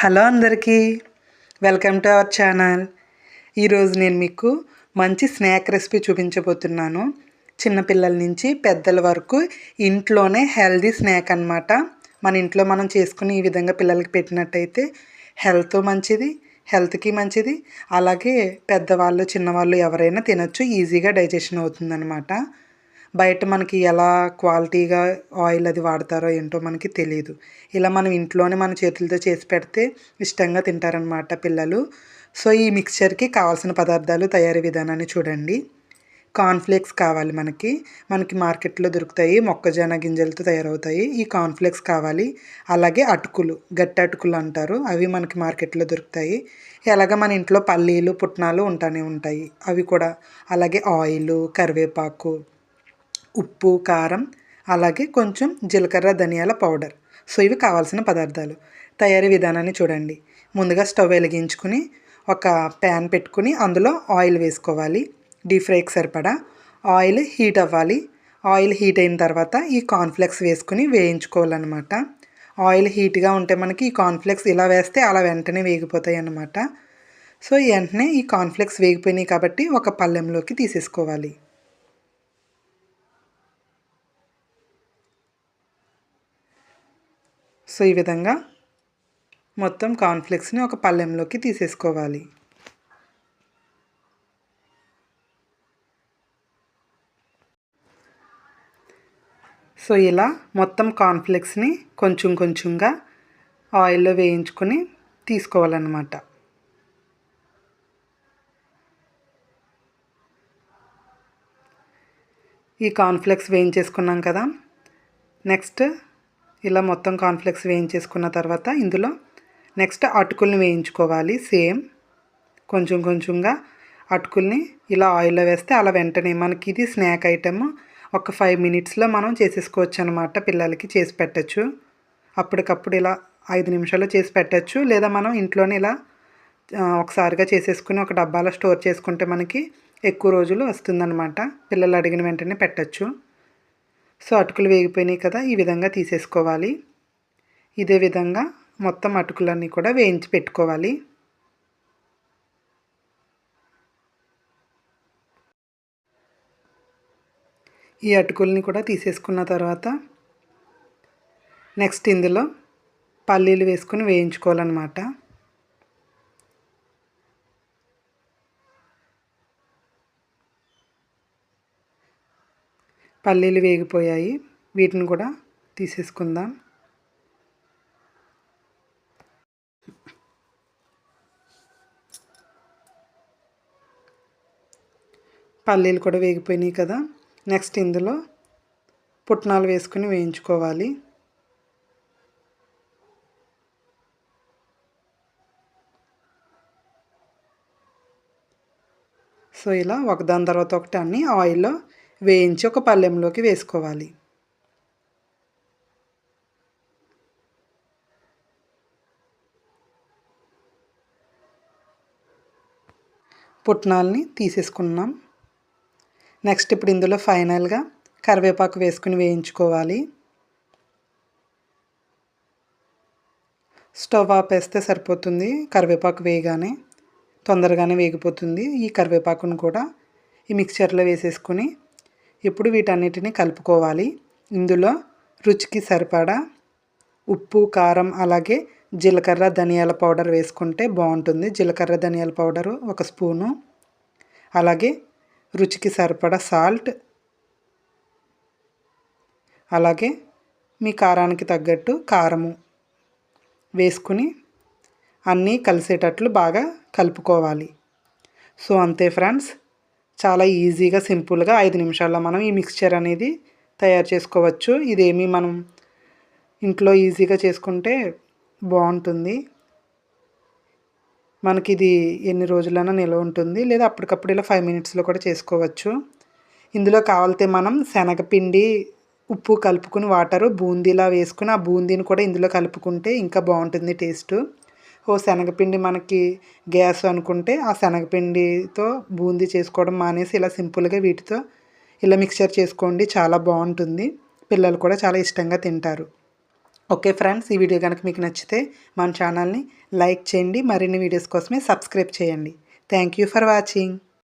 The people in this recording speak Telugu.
హలో అందరికీ. Welcome to our channel. ఈరోజు నేను మీకు మంచి స్నాక్ రెసిపీ చూపించబోతున్నాను. చిన్నపిల్లల నుంచి పెద్దల వరకు ఇంట్లోనే హెల్దీ స్నాక్ అనమాట మన ఇంట్లో మనం చేసుకుని ఈ విధంగా పిల్లలకి పెట్టినట్టయితే హెల్త్ మంచిది హెల్త్కి మంచిది. అలాగే పెద్దవాళ్ళు చిన్నవాళ్ళు ఎవరైనా తినచ్చు ఈజీగా డైజెషన్ అవుతుందన్నమాట. బయట మనకి ఎలా క్వాలిటీగా ఆయిల్ అది వాడతారో ఏంటో మనకి తెలియదు ఇలా మనం ఇంట్లోనే మన చేతులతో చేసి పెడితే ఇష్టంగా తింటారనమాట పిల్లలు. సో ఈ మిక్చర్కి కావాల్సిన పదార్థాలు తయారీ విధానాన్ని చూడండి. కార్న్ఫ్లేక్స్ కావాలి మనకి. మనకి మార్కెట్లో దొరుకుతాయి మొక్కజొన్న గింజలతో తయారవుతాయి. ఈ కార్న్ఫ్లేక్స్ కావాలి. అలాగే అటుకులు గట్టి అటుకులు అంటారు. అవి మనకి మార్కెట్లో దొరుకుతాయి. ఎలాగ మన ఇంట్లో పల్లీలు పుట్నాలు ఉంటానే ఉంటాయి. అవి కూడా. అలాగే ఆయిల్ కరివేపాకు ఉప్పు కారం అలాగే కొంచెం జీలకర్ర ధనియాల పౌడర్. సో ఇవి కావాల్సిన పదార్థాలు. తయారీ విధానాన్ని చూడండి. ముందుగా స్టవ్ వెలిగించుకుని ఒక ప్యాన్ పెట్టుకుని అందులో ఆయిల్ వేసుకోవాలి. డీప్ ఫ్రైకి సరిపడా ఆయిల్ హీట్ అవ్వాలి. ఆయిల్ హీట్ అయిన తర్వాత ఈ కార్న్ఫ్లెక్స్ వేసుకుని వేయించుకోవాలన్నమాట. ఆయిల్ హీట్గా ఉంటే మనకి ఈ కార్న్ఫ్లెక్స్ ఇలా వేస్తే అలా వెంటనే వేగిపోతాయి అన్నమాట. సో వెంటనే ఈ కార్న్ఫ్లెక్స్ వేగిపోయినాయి కాబట్టి ఒక పళ్ళెంలోకి తీసేసుకోవాలి. సో ఈ విధంగా మొత్తం కాన్ఫ్లెక్స్ని ఒక పళ్ళెంలోకి తీసేసుకోవాలి. సో ఇలా మొత్తం కాన్ఫ్లెక్స్ని కొంచెం కొంచెంగా ఆయిల్లో వేయించుకొని తీసుకోవాలన్నమాట. ఈ కాన్ఫ్లెక్స్ వేయించేసుకున్నాం కదా. నెక్స్ట్ ఇలా మొత్తం కాన్ఫ్లెక్స్ వేయించేసుకున్న తర్వాత ఇందులో నెక్స్ట్ అటుకుల్ని వేయించుకోవాలి సేమ్ కొంచెం కొంచెంగా అటుకుల్ని ఇలా ఆయిల్లో వేస్తే అలా వెంటనే మనకి ఇది స్నాక్ ఐటమ్ ఒక ఫైవ్ మినిట్స్లో మనం చేసేసుకోవచ్చు అనమాట పిల్లలకి చేసి పెట్టచ్చు. అప్పటికప్పుడు ఇలా ఐదు నిమిషాల్లో చేసి పెట్టచ్చు. లేదా మనం ఇంట్లోనే ఇలా ఒకసారిగా చేసేసుకుని ఒక డబ్బాలో స్టోర్ చేసుకుంటే మనకి ఎక్కువ రోజులు వస్తుందన్నమాట. పిల్లలు అడిగిన వెంటనే పెట్టచ్చు. సో అటుకులు వేగిపోయినాయి కదా ఈ విధంగా తీసేసుకోవాలి. ఇదే విధంగా మొత్తం అటుకులన్నీ కూడా వేయించి పెట్టుకోవాలి. ఈ అటుకుల్ని కూడా తీసేసుకున్న తర్వాత నెక్స్ట్ ఇందులో పల్లీలు వేసుకొని వేయించుకోవాలన్నమాట. పల్లీలు వేగిపోయాయి. వీటిని కూడా తీసేసుకుందాం. పల్లీలు కూడా వేగిపోయినాయి కదా. నెక్స్ట్ ఇందులో పుట్నాలు వేసుకుని వేయించుకోవాలి. సో ఇలా ఒకదాని తర్వాత ఒకటి అన్నీ ఆయిల్లో వేయించి ఒక పళ్ళెంలోకి వేసుకోవాలి. పుట్నాల్ని తీసేసుకున్నాం. నెక్స్ట్ ఇప్పుడు ఇందులో ఫైనల్గా కరివేపాకు వేసుకుని వేయించుకోవాలి. స్టవ్ ఆపేస్తే సరిపోతుంది కరివేపాకు వేయగానే. తొందరగానే వేగిపోతుంది ఈ కరివేపాకును కూడా ఈ మిక్చర్లో వేసేసుకుని ఇప్పుడు వీటన్నిటిని కలుపుకోవాలి. ఇందులో రుచికి సరిపడా ఉప్పు కారం అలాగే జీలకర్ర ధనియాల పౌడర్ వేసుకుంటే బాగుంటుంది. జీలకర్ర ధనియాల పౌడరు ఒక స్పూను. అలాగే రుచికి సరిపడా సాల్ట్. అలాగే మీ కారానికి తగ్గట్టు కారము వేసుకుని అన్నీ కలిసేటట్లు బాగా కలుపుకోవాలి. సో అంతే ఫ్రెండ్స్. చాలా ఈజీగా సింపుల్గా ఐదు నిమిషాల్లో మనం ఈ మిక్స్చర్ అనేది తయారు చేసుకోవచ్చు. ఇదేమి మనం ఇంట్లో ఈజీగా చేసుకుంటే బాగుంటుంది. మనకి ఇది ఎన్ని రోజులైనా నిల్వ ఉంటుంది. లేదా అప్పటికప్పుడు ఇలా ఫైవ్ మినిట్స్లో కూడా చేసుకోవచ్చు. ఇందులో కావాలితే మనం శనగపిండి ఉప్పు కలుపుకుని వాటరు బూందీలా వేసుకుని ఆ బూందీని కూడా ఇందులో కలుపుకుంటే ఇంకా బాగుంటుంది టేస్ట్. ఓ శనగపిండి మనకి గ్యాస్ అనుకుంటే ఆ శనగపిండితో బూందీ చేసుకోవడం మానేసి ఇలా సింపుల్గా వీటితో ఇలా మిక్చర్ చేసుకోండి. చాలా బాగుంటుంది. పిల్లలు కూడా చాలా ఇష్టంగా తింటారు. ఓకే ఫ్రెండ్స్ ఈ వీడియో కనుక మీకు నచ్చితే మన ఛానల్ని లైక్ చేయండి. మరిన్ని వీడియోస్ కోసమే సబ్స్క్రైబ్ చేయండి. Thank you for watching.